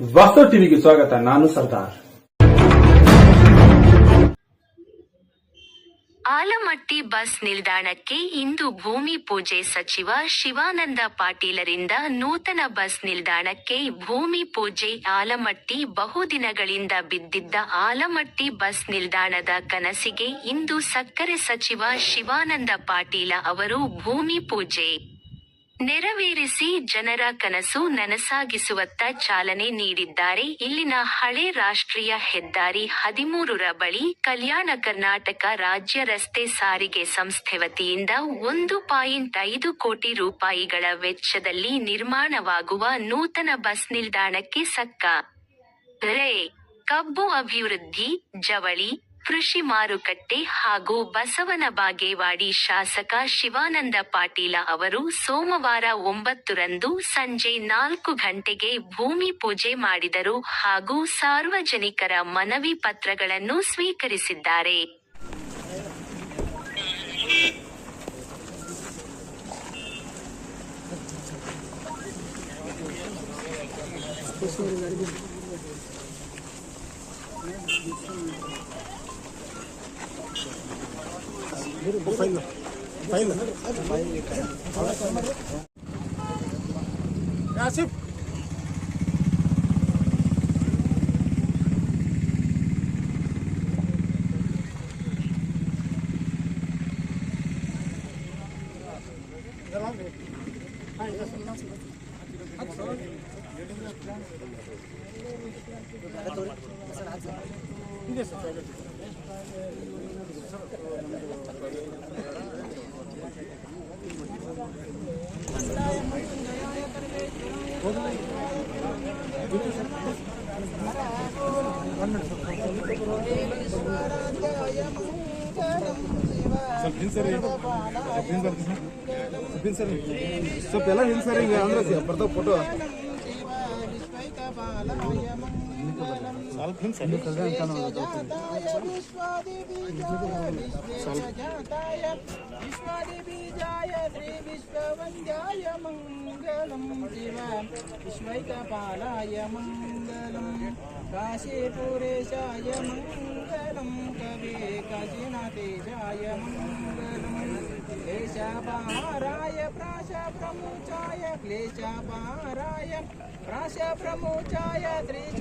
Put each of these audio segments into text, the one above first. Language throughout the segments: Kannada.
ವಾಸ್ತವ ಟಿವಿಗೆ ಸ್ವಾಗತ, ನಾನು ಸರ್ದಾರ್. ಆಲಮಟ್ಟಿ ಬಸ್ ನಿಲ್ದಾಣಕ್ಕೆ ಇಂದು ಭೂಮಿ ಪೂಜೆ ಸಚಿವ ಶಿವಾನಂದ ಪಾಟೀಲರಿಂದ ನೂತನ ಬಸ್ ನಿಲ್ದಾಣಕ್ಕೆ ಭೂಮಿ ಪೂಜೆ ಆಲಮಟ್ಟಿ ಬಹುದಿನಗಳಿಂದ ಬಿದ್ದಿದ್ದ ಆಲಮಟ್ಟಿ ಬಸ್ ನಿಲ್ದಾಣದ ಕನಸಿಗೆ ಇಂದು ಸಕ್ಕರೆ ಸಚಿವ ಶಿವಾನಂದ ಪಾಟೀಲ ಅವರು ಭೂಮಿ ಪೂಜೆ. ನೆರವೇರಿಸಿ ಜನರ ಕನಸು ನನಸಾಗಿಸುವತ್ತ ಚಾಲನೆ ನೀಡಿದ್ದಾರೆ. ಇಲ್ಲಿನ ಹಳೆ ರಾಷ್ಟ್ರೀಯ ಹೆದ್ದಾರಿ ಹದಿಮೂರರ ಬಳಿ ಕಲ್ಯಾಣ ಕರ್ನಾಟಕ ರಾಜ್ಯ ರಸ್ತೆ ಸಾರಿಗೆ ಸಂಸ್ಥೆ ವತಿಯಿಂದ ಒಂದು ಪಾಯಿಂಟ್ ಐದು ಕೋಟಿ ರೂಪಾಯಿಗಳ ವೆಚ್ಚದಲ್ಲಿ ನಿರ್ಮಾಣವಾಗುವ ನೂತನ ಬಸ್ ನಿಲ್ದಾಣಕ್ಕೆ ಸಕ್ಕ. ರೇ ಕಬ್ಬು ಅಭಿವೃದ್ಧಿ, ಜವಳಿ ಕೃಷಿ ಮಾರುಕಟ್ಟೆ ಹಾಗೂ ಬಸವನ ಬಾಗೇವಾಡಿ ಶಾಸಕ ಶಿವಾನಂದ ಪಾಟೀಲ ಅವರು ಸೋಮವಾರ ಒಂಬತ್ತರಂದು ಸಂಜೆ ನಾಲ್ಕು ಗಂಟೆಗೆ ಭೂಮಿ ಪೂಜೆ ಮಾಡಿದರು ಹಾಗೂ ಸಾರ್ವಜನಿಕರ ಮನವಿ ಪತ್ರಗಳನ್ನು ಸ್ವೀಕರಿಸಿದ್ದಾರೆ. పైన పైన ಸ್ವಲ್ಪ ಹಿಂಸರಿ ಸ್ವಲ್ಪ ಹಿಂಸರಿ ಸ್ವಲ್ಪ ಹಿಂಸರಿ ಸ್ವಲ್ಪ ಎಲ್ಲ ಹಿಂಸರಿ ಹಿಂಗೆ ಅಂದ್ರೆ ಬರ್ತಾವ ಫೋಟೋ ಸ್ವಲ್ಪ ಹಿಂಸರಿ विश्वादिबीजाय श्रीविश्ववन्द्याय मङ्गलं शिव विश्वैकपालाय मङ्गलं काशीपुरेशाय मङ्गलं कवे काशीनाथेशाय मङ्गलं क्लेशापहाराय प्राशप्रमुचाय क्लेशापहाराय प्राशप्रमुचाय त्रिचारिमण्याय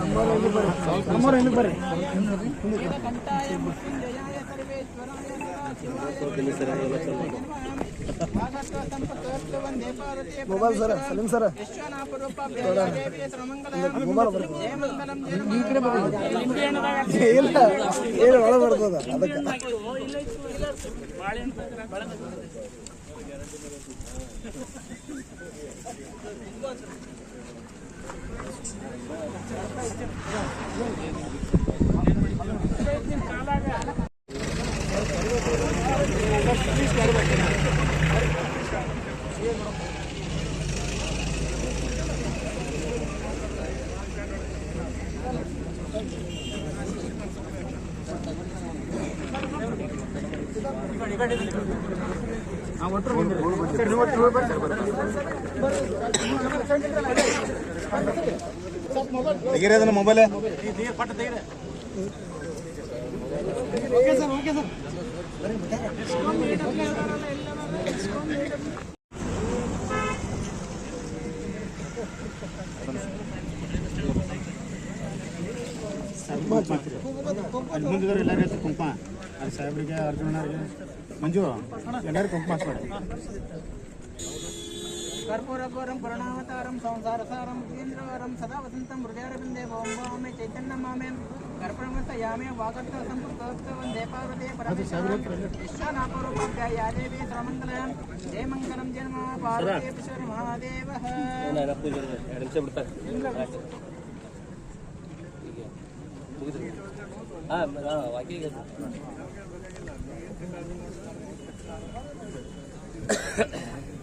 ನಂಬರ್ ಎಲ್ಲಿ ಬರ್ರಿ ನಂಬರ್ ಎಲ್ಲಿ ಬರ್ರಿ ಮೊಬೈಲ್ ಸರ ಸಲೀಂ ಸರ ವಿಶ್ವನಾಪರೂಪ ದೇವಿ ಶ್ರಮಂಗಲ ಜಯ ಮಂಗಲಂ ಜಯ ಇಲ್ಲ ಏನು ಒಳ ಬರ್ತದ ಅದಕ್ಕೆ ಸರ್ ನೀವು ಒಟ್ಟು ಬರ್ರಿ ತೆಗೀರಿ ಅದನ್ನ ಮೊಬೈಲ್ ಸರ್ ಓಕೆ ಅಲ್ಲಿ ಮುಂದಿದ್ರು ಎಲ್ಲರೂ ಹೇಳ್ತಾರೆ ಕುಂಕುಮ ಅಲ್ಲಿ ಸಾಹೇಬ್ರಿಗೆ ಅರ್ಜುನರಿಗೆ ಮಂಜು ಎಲ್ಲರೂ ಕುಂಕುಮ கற்பூரகோரம் கருணாவதாரம் சம்சாரசாரம் முகேந்திரவரம் சதா வசந்தம் ஹிருதயரவிந்தே ஓம் வாமே சைத்தன்யமாமே கர்ப்பணமஸ்தயாமே வாகர்த்தசம்புத்தோத்தவந்தே பார்வதே பரமேஸ்வரநாபரூபாத்யாயா தேவி சரமங்கலம் ஜெயமங்கலம் ஜென்ம பார்வதேஸ்வர மகாதேவः ஆ வாக்கிய Thank you.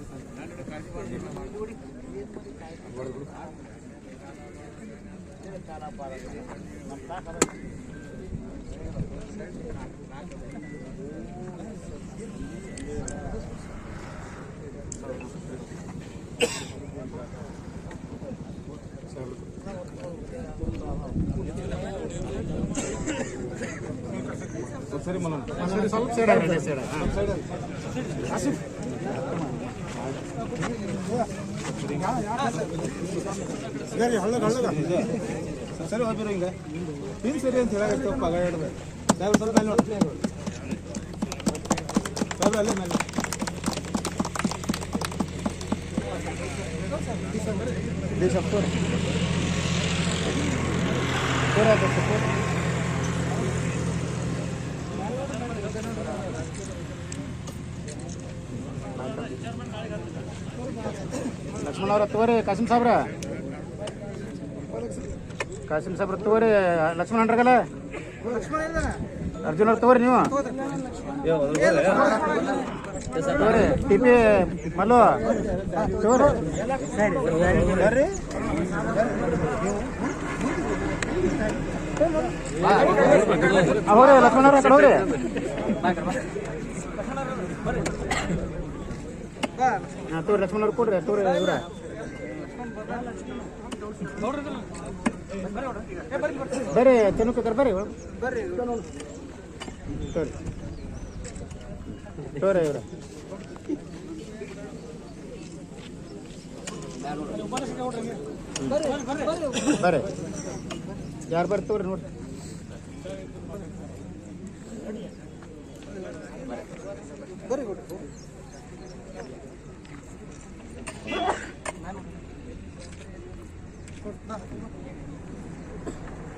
సరే మనం side side side side side ಹಳ್ಳದ ಹಳ್ಳದ ಸರಿ ಹೋಗ್ಬಿರು ಹಿಂಗೆ. ಹಿಂಗೆ ಸರಿ ಅಂತ ಹೇಳಾಗತ್ತಪ್ಪ ಆಗ ಹಿಡ್ದು ಸ್ವಲ್ಪ ಮೇಲೆ ನೋಡಿ. ಸಾಹೇಬ್ರು ಅಲ್ಲೇ ಮೇಲೆ. ದೇಶ ತೋರಿ ತೋರಿ ತೋರಿ ತಗೋರಿ, ಕಾಸಿಂ ಸಾಬ್ರ. ಕಾಸಿಂ ಸಾಬ್ರ ತಗೋರಿ, ಲಕ್ಷ್ಮಣ ಅಂಡ್ರಗಲ್ಲ ಅರ್ಜುನ್ ಅವ್ರ ತಗೋರಿ ನೀವು. ತಗೋರಿ, ಟಿ ಪಿ ಮಲ್ಲು. ತಗೋರಿ. ಅವ್ರಿ ಲಕ್ಷ್ಮಣ ಅವ್ರ ಕಡೆ ಹೋಗ್ರಿ. ಹಾಂ ತೋರಿ ಲಕ್ಷ್ಮಣ ಅವ್ರು ಕೊಡ್ರಿ ತೋರಿ ಇವ್ರ. ಬರ್ರಿ ತಿನ್ನಕ್ಕೆ ಬರ್ರಿ ಬರ್ರಿ ಸರಿ. ತೋರಿ ಇವ್ರ. ಬರ್ರಿ. ಯಾರು ಬರ್ರಿ ತೋರಿ ನೋಡ್ರಿ.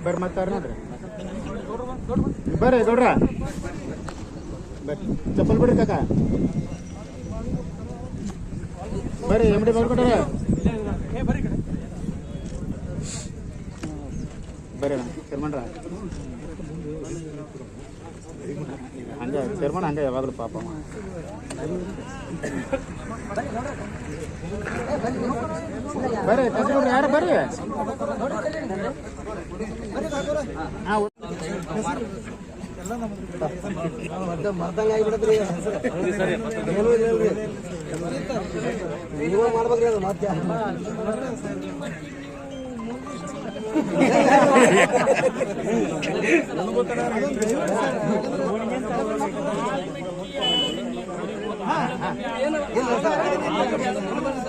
ಬರ್ರಿ ಮತ್ತೆ ಯಾರು ನೋಡ್ರಿ ಬರ್ರಿ ಗೌಡ್ರ ಬರ್ರಿ ಚಪ್ಪಲ್ ಬಿಡ್ರಿ ಕಾಕ ಬರ್ರಿ ಎಮ್ಡಿ ಬರ್ಕೊಟ್ರ ಬರ್ರಿ ಚೇರ್ಮನ್ರ ಹಂಗೆ ಚೇರ್ಮನ್ ಹಂಗೆ ಯಾವಾಗಲೂ ಪಾಪ ಅವ. ಬರ್ರಿ ಕಸ್ಬಿಡ್ರಿ ಯಾರು ಬರ್ರಿ? ಮರ್ದಂಗ ಆಗಿಬಿಡದ್ರಿ ಏನು ಇಲ್ರಿ ನೀವು ಮಾಡ್ಬೇಕ್ರಿ ಅದು ಮತ್ತೆ ಇಲ್ಲಿ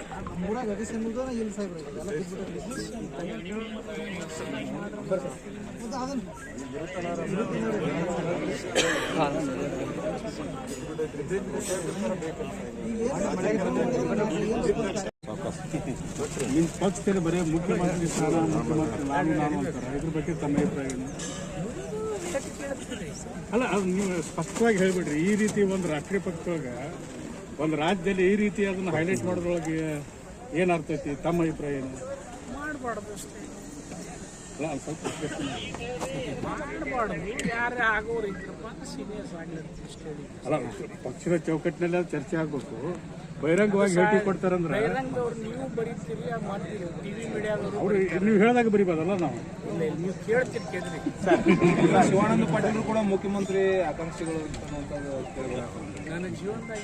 ಇಲ್ಲಿ ಬರ್ರಿ ನಿಮ್ಮ ಪಕ್ಷದಲ್ಲಿ ಬರೀ ಮುಖ್ಯಮಂತ್ರಿ ಸ್ಥಾನ, ಮುಖ್ಯಮಂತ್ರಿ ನಾನು ನಾನು ಅಂತಾರೆ. ಇದ್ರ ಬಗ್ಗೆ ತಮ್ಮ ಅಭಿಪ್ರಾಯ? ಅಲ್ಲ, ಅದು ನೀವು ಸ್ಪಷ್ಟವಾಗಿ ಹೇಳ್ಬಿಡ್ರಿ. ಈ ರೀತಿ ಒಂದು ರಾಷ್ಟ್ರೀಯ ಪಕ್ಷದೊಳಗೆ, ಒಂದು ರಾಜ್ಯದಲ್ಲಿ ಈ ರೀತಿ ಅದನ್ನ ಹೈಲೈಟ್ ಮಾಡೋದ್ರೊಳಗೆ ಏನು ಅರ್ಥ ತಮ್ಮ ಅಭಿಪ್ರಾಯ ಏನು? ಮಾಡಬಾರ್ದು ಅಷ್ಟೇ. ಅಲ್ಲ ಸ್ವಲ್ಪ. ಮಾಡಬಾರ್ದು. ಯಾರೇ ಆಗೋರು ಇದ್ರಪ್ಪ ಸೀರಿಯಸ್ ಆಗ್ಲಂತ ಇಷ್ಟ ಅಲ್ಲ ಪಕ್ಷದ ಚೌಕಟ್ಟಿನಲ್ಲಿ ಚರ್ಚೆ ಆಗ್ಬೇಕು. ಬಹಿರಂಗವಾಗಿ ಭೇಟಿ ಕೊಡ್ತಾರಂದ್ರೆ? ಬಹಿರಂಗದವ್ರು ನೀವು ಬರೀತೀರಿ ಆ ಮಾಡ್ತೀರಿ ಟಿವಿ ಮೀಡಿಯಾದವರು ಅವ್ರು ನೀವು ಹೇಳಿದಾಗ ಬರೀಬಾರ್ದಲ್ಲ ನಾವು? ನೀವು ಕೇಳ್ತೀರಿ ಕೇಳ್ರಿ. ಶಿವಾನಂದ ಪಾಟೀಲ್ ಕೂಡ ಮುಖ್ಯಮಂತ್ರಿ ಆಕಾಂಕ್ಷಿಗಳು ನನ್ನ ಜೀವನದಾಗ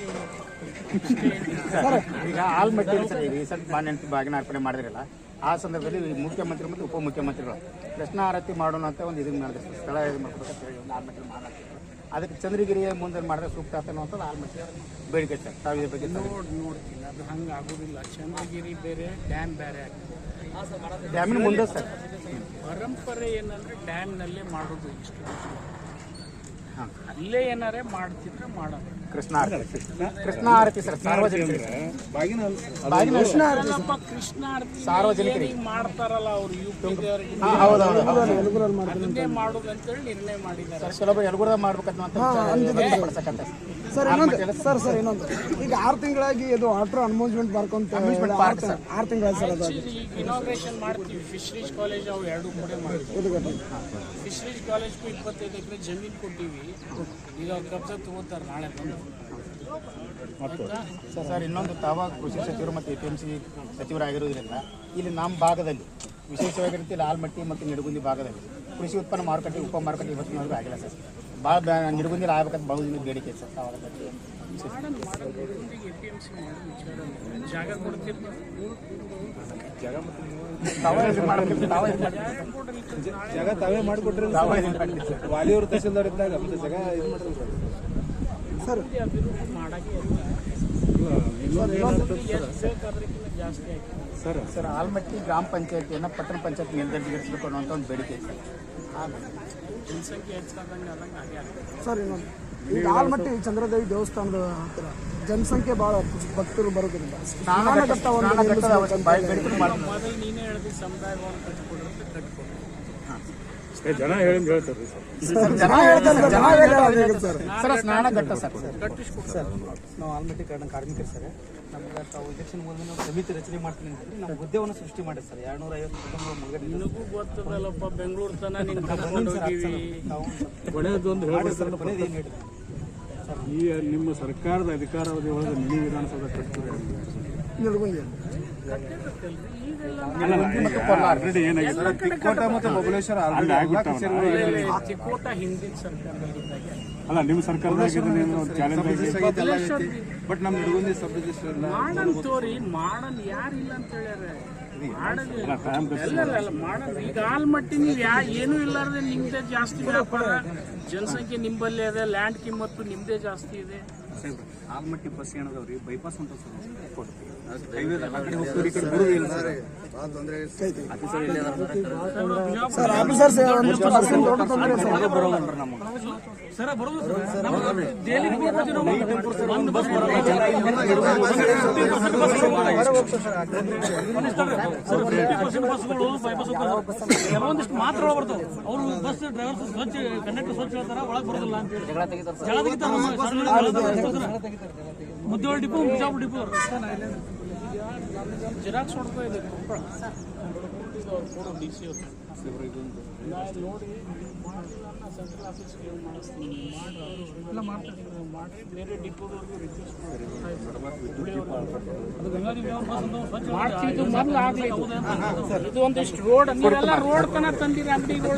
ಈಗ ಆಲ್ಮಟ್ಟಿ ಸರ್ ಈಗ ರೀಸೆಂಟ್ ಮಾನ್ಯಂತ ಬಾಗಿನ ಅರ್ಪಣೆ ಮಾಡಿದ್ರಲ್ಲ ಆ ಸಂದರ್ಭದಲ್ಲಿ ಈ ಮುಖ್ಯಮಂತ್ರಿ ಮತ್ತು ಉಪಮುಖ್ಯಮಂತ್ರಿಗಳು ಆರತಿ ಮಾಡೋಣ ಅಂತ ಒಂದು ಇದನ್ನ ಮಾಡಿದ್ರು. ಸ್ಥಳ ಇದು ಮಾಡ್ಕೊಬೇಕಂತ ಹೇಳಿ ಒಂದು ಆಲ್ಮಟ್ಟಿ ಮಾತಾಡ್ತಿದ್ರು ಅದಕ್ಕೆ ಚಂದ್ರಗಿರಿಯ ಮುಂದೆ ಮಾಡಿದ್ರೆ ಸೂಕ್ತ ಅಂತ ಆಲ್ಮಟ್ಟಿ ಬೇಡಿಕೆ ಸರ್. ತಾವು ಇದ್ರ ಬಗ್ಗೆ ನೋಡಿ ನೋಡ್ತೀನಿ. ಅದು ಹಂಗೆ ಆಗೋದಿಲ್ಲ. ಚಂದ್ರಗಿರಿ ಬೇರೆ ಡ್ಯಾಮ್ ಬೇರೆ ಆಗ್ತದೆ. ಡ್ಯಾಮಿನ ಮುಂದೆ ಸರ್. ಪರಂಪರೆ ಏನಂದ್ರೆ ಡ್ಯಾಮ್ನಲ್ಲೇ ಮಾಡೋದು ಇಷ್ಟು. ಅಲ್ಲೇ ಏನಾರೇ ಮಾಡ್ತಿದ್ರೆ ಮಾಡೋದು. ಕೃಷ್ಣ ಆರತಿ ಕೃಷ್ಣ ಆರತಿ ಸರ್ ಸಾರ್ವಜನಿಕ ಬಾಗಿನ ಬಾಗಿನ ಅಲ್ಲಪ್ಪ ಕೃಷ್ಣ ಆರತಿ ಸಾರ್ವಜನಿಕರಿಗೆ. ಮಾಡ್ತಾರಲ್ಲ ಅವ್ರು ಯು ಅದನ್ನೇ ಮಾಡುದು ಅಂತೇಳಿ ನಿರ್ಣಯ ಮಾಡಿದ್ದಾರೆ. ಸರ್ ಮಾಡ್ಬೇಕಂತ ಸರ್ ಇನ್ನೊಂದು ಸರ್ ಸರ್ ಇನ್ನೊಂದು. ಈಗ ಆರು ತಿಂಗಳಾಗಿ ಇದು ವಾಟರ್ ಅನೌನ್ಸ್ಮೆಂಟ್ ಮಾಡ್ಕೊಂತ ಆರ್ sir. ಆರು ತಿಂಗಳ ಸರ್ ಅದು. ಈಗ ಇನಾಗ್ರೇಷನ್ ಮಾಡ್ತೀವಿ. ಫಿಶರೀಸ್ ಕಾಲೇಜ್ ಅವು ಎರಡು ಕೂಡ ಮಾಡ್ತೀವಿ. ಫಿಶರೀಸ್ ಕಾಲೇಜ್ಗೂ ಇಪ್ಪತ್ತೈದು ಎಕರೆ ಜಮೀನು ಕೊಟ್ಟಿವಿ. ಈಗ ಅವ್ರು ಕಬ್ಜಾ ತಗೋತಾರೆ ನಾಳೆ ಬಂದು. ಆಯ್ತಾ? ಸರ್ ಸರ್ ಇನ್ನೊಂದು ತಾವಾಗ ಕೃಷಿ ಸಚಿವರು ಮತ್ತು ಎ ಪಿ ಎಂ ಸಿ ಸಚಿವರಾಗಿರುವುದರಿಂದ ಇಲ್ಲಿ ನಮ್ಮ ಭಾಗದಲ್ಲಿ ವಿಶೇಷವಾಗಿರುತ್ತೆ ಲಾಲ್ಮಟ್ಟಿ ಆಲ್ಮಟ್ಟಿ ಮತ್ತು ನಿಡಗುಂದಿ ಭಾಗದಲ್ಲಿ ಕೃಷಿ ಉತ್ಪನ್ನ ಮಾರುಕಟ್ಟೆ ಉಪ ಮಾರುಕಟ್ಟೆ ಇವತ್ತಿನವರೆಗೂ ಆಗಿಲ್ಲ ಸರ್. ಭಾಳ ನಿಡಗುಂದಿಲಿ ಆಗ್ಬೇಕಂತ ಭಾಳ ದಿನ ಬೇಡಿಕೆ ಸರ್ ಮಾಡೋ ವಿಚಾರ ಜಾಗ ತಾವೇ ಮಾಡಿಕೊಟ್ರಿ. ವಾಲಿಯವರು ತಹಸೀಲ್ದಾರ್ ಇದ್ದಾಗ ಜಾಗ ಇದು ಮಾಡಿದ್ರು ಸರ್. ಮಾಡಕ್ಕೆ ಸರ್ ಸರ್ ಆಲ್ಮಟ್ಟಿ ಗ್ರಾಮ ಪಂಚಾಯತಿಯನ್ನು ಪಟ್ಟಣ ಪಂಚಾಯತ್ ನಿರ್ಧರಿಸಬೇಕು ಅನ್ನೋಂಥ ಒಂದು ಬೇಡಿಕೆ ಇದೆ ಸರ್. ಇನ್ನೊಂದು. ಈಗ ಆಲ್ಮಟ್ಟಿ ಚಂದ್ರದೇವಿ ದೇವಸ್ಥಾನದ ಹತ್ರ ಜನಸಂಖ್ಯೆ ಬಹಳ ಭಕ್ತರು ಬರೋದ್ರಿಂದ ಸ್ನಾನಘಟ್ಟ ಒಂದು ಬಾಯಿ ಬೇಡಿಕೆ ಮೊದಲು ನೀನೇ ಜನ ಹೇಳಿ ಹೇಳ್ತಾರೆ. ಸರ್ ಜನ ಹೇಳ್ತಾರೆ ಸರ್, ಜನ ಹೇಳ್ತಾರೆ ಸರ್. ಸರ್. ನಾವು ಆಲ್ಮಟ್ಟಿ ಕಾರ್ಡ್ನ ಕಾರ್ಮಿಕರು ಸರ್. ನಮ್ಗೆ ತಾವು ಇಲೆಕ್ಷನ್ ಹೋದ್ಮೇಲೆ ನಾವು ಸಮಿತಿ ರಚನೆ ಮಾಡ್ತೀನಿ ಅಂತ ನಮ್ಮ ಹುದ್ದೆವನ್ನು ಸೃಷ್ಟಿ ಮಾಡಿ ಸರ್. ಎರಡ್ನೂರ ಐವತ್ತು ಕುಟುಂಬ ಮುಳುಗಡೆ ನಿನಗೂ ಗೊತ್ತದಲ್ಲಪ್ಪ ಬೆಂಗಳೂರು ತನ ನೀನು ಕರ್ಕೊಂಡು ಹೋಗಿವಿ. ಕೊನೆಯದೊಂದು ಹೇಳ್ಬೇಕು ಸರ್ ಕೊನೆಯದು ಏನು ಹೇಳಿದ್ರು ಈ ನಿಮ್ಮ ಸರ್ಕಾರದ ಅಧಿಕಾರಾವಧಿ ಒಳಗೆ ಮಿನಿ ವಿಧಾನಸೌಧ ಕಟ್ತೀರಿ ಅಲ್ಲಿ ನಿಮ್ಮ ಸರ್ಕಾರದಾಗ ಬಟ್ ನಮ್ಮ ಸಬ್ ತೋರಿ ಈಗ ಆಲ್ಮಟ್ಟಿ ನೀವು ಯಾ ಏನೂ ಇಲ್ಲಾರ್ದೆ ನಿಮ್ದೇ ಜಾಸ್ತಿ ವ್ಯಾಪಾರ ಜನಸಂಖ್ಯೆ ನಿಂಬಲ್ಲಿ ಇದೆ ಲ್ಯಾಂಡ್ ಕಿಮ್ಮತ್ತು ನಿಮ್ದೇ ಜಾಸ್ತಿ ಇದೆ ಆಲ್ಮಟ್ಟಿ ಬಸ್ ಏನದವ್ರಿ ಬೈಪಾಸ್ ಅಂತ ಸರ್ ಆಫೀಸರ್ ಸರ್ ಒಂದಿಷ್ಟು ಪರ್ಸೆಂಟ್ ದೊಡ್ಡ ತೊಂದರೆ ಸರ್ ಸರ್ ಬರೋದು ಕೆಲವೊಂದಿಷ್ಟು ಮಾತ್ರ ಒಳಗೆ ಅವರು ಬಸ್ ಡ್ರೈವರ್ಸ್ ಸ್ವಚ್ಛ ಕಂಡಕ್ಟರ್ ಸ್ವಚ್ಛ ಹೇಳ್ತಾರ ಒಳಗೆ ಬರೋದಿಲ್ಲ ಅಂತ ಹೇಳಿ ಜಗಳ ಮುದ್ದೇಳು ಡಿಪೋ ಬಿಜಾಪುರ ಡಿಪೋ. ಜಿರಾಕ್ಸ್ ಹೊಡ್ಕೋ ಇದೆ ಕೊಪ್ಪಳ ಕೊಡು ಡಿ ಸಿ ಅವರು ನಾನು ನೋಡಿ ಸೆಂಟ್ರಲ್ ಆಫೀಸ್ಗೆ ಮಾಡಿಸ್ತೀನಿ ಮಾಡಿ ಎಲ್ಲ ಮಾಡ್ತಾರೆ ಮಾಡಿ ಬೇರೆ ಡಿಪೋದವ್ರಿಗೆ ರಿಕ್ವೆಸ್ಟ್ ಮಾಡ್ತೀವಿ ಇದು ಮೊದಲು ಆಗ್ಲಿಲ್ಲ ಇದು ಒಂದಿಷ್ಟು ರೋಡ್ ನೀವೆಲ್ಲ ರೋಡ್ ತನಕ ತಂದಿರಿ ಅಂಗಡಿಗಳು.